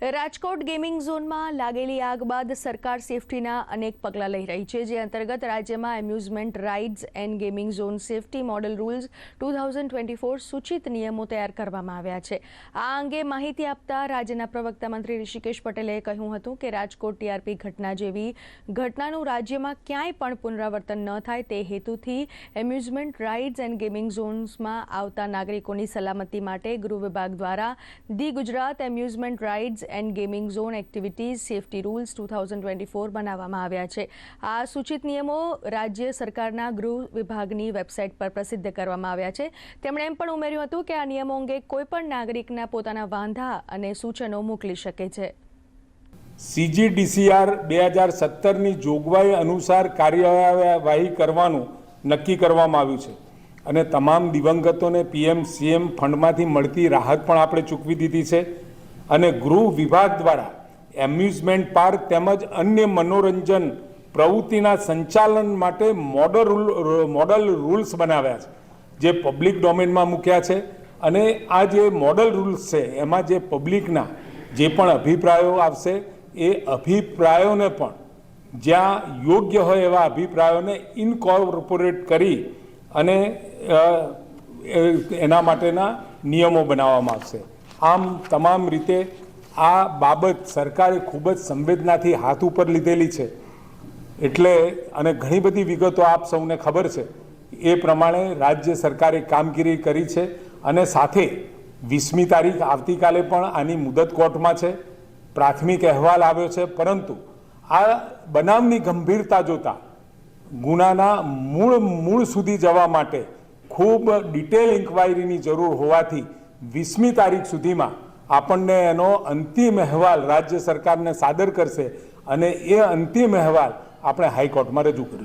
Rajkot gaming ઝોનમાં લાગેલી આગ બાદ સરકાર સેફટીના અનેક પગલાં લઈ રહી છે, જે અંતર્ગત રાજ્યમાં amusement rides and gaming zone safety model rules two thousand twenty four સૂચિત નિયમો તૈયાર કરવામાં આવ્યા છે. આ અંગે માહિતી આપતા રાજ્યના પ્રવક્તા મંત્રી ઋષિકેશ પટેલે કહ્યું હતું કે, રાજકોટ ટીઆરપી ઘટના જેવી ઘટનાનું રાજ્યમાં ક્યાંય પણ પુનરાવર્તન ન થાય તે હેતુથી એમ્યુઝમેન્ટ રાઇડ્સ એન્ડ ગેમિંગ ઝોન્સમાં આવતા નાગરિકોની સલામતી માટે ગૃહ વિભાગ દ્વારા the Gujarat amusement rides and gaming zone activities safety rules two thousand twenty four બનાવવામાં આવ્યા છે. આ સૂચિત નિયમો રાજ્ય સરકારના ગૃહ વિભાગની વેબસાઇટ પર પ્રસિદ્ધ કરવામાં આવ્યા છે. તેમણે એમ પણ ઉમેર્યું હતું કે આ નિયમો અંગે કોઈપણ નાગરિકના પોતાના વાંધા અને સૂચનો મોકલી શકે છે. સીજીડીસીઆર બે હજાર સત્તરની જોગવાઈ અનુસાર કાર્યવાહી કરવાનું નક્કી કરવામાં આવ્યું છે. અને તમામ દિવંગતોને પીએમ, સીએમ ફંડમાંથી મળતી રાહત પણ આપણે ચૂકવી દીધી છે. અને ગૃહ વિભાગ દ્વારા એમ્યુઝમેન્ટ પાર્ક તેમજ અન્ય મનોરંજન પ્રવૃત્તિના સંચાલન માટે મોડલ રૂલ, મોડલ રૂલ્સ બનાવ્યા છે, જે પબ્લિક ડોમેનમાં મૂક્યા છે. અને આ જે મોડલ રૂલ્સ છે, એમાં જે પબ્લિકના જે પણ અભિપ્રાયો આવશે, એ અભિપ્રાયોને પણ જ્યાં યોગ્ય હોય એવા અભિપ્રાયોને ઇન્કોર્પોરેટ કરી અને એના માટેના નિયમો બનાવવામાં આવશે. આમ તમામ રીતે આ બાબત સરકારે ખૂબ જ સંવેદનાથી હાથ ઉપર લીધેલી છે. એટલે અને ઘણી બધી વિગતો આપ સૌને ખબર છે. એ પ્રમાણે રાજ્ય સરકારે કામગીરી કરી છે અને સાથે વીસમી તારીખ આવતીકાલે પણ આની મુદત કોર્ટમાં છે. પ્રાથમિક અહેવાલ આવ્યો છે, પરંતુ આ બનાવની ગંભીરતા જોતા ગુનાના મૂળ મૂળ સુધી જવા માટે ખૂબ ડિટેલ ઇન્ક્વાયરીની જરૂર હોવાથી વીસમી તારીખ સુધીમાં આપણને એનો અંતિમ અહેવાલ રાજ્ય સરકારને સાદર કરશે અને એ અંતિમ અહેવાલ આપણે હાઈકોર્ટમાં રજૂ કરીશું.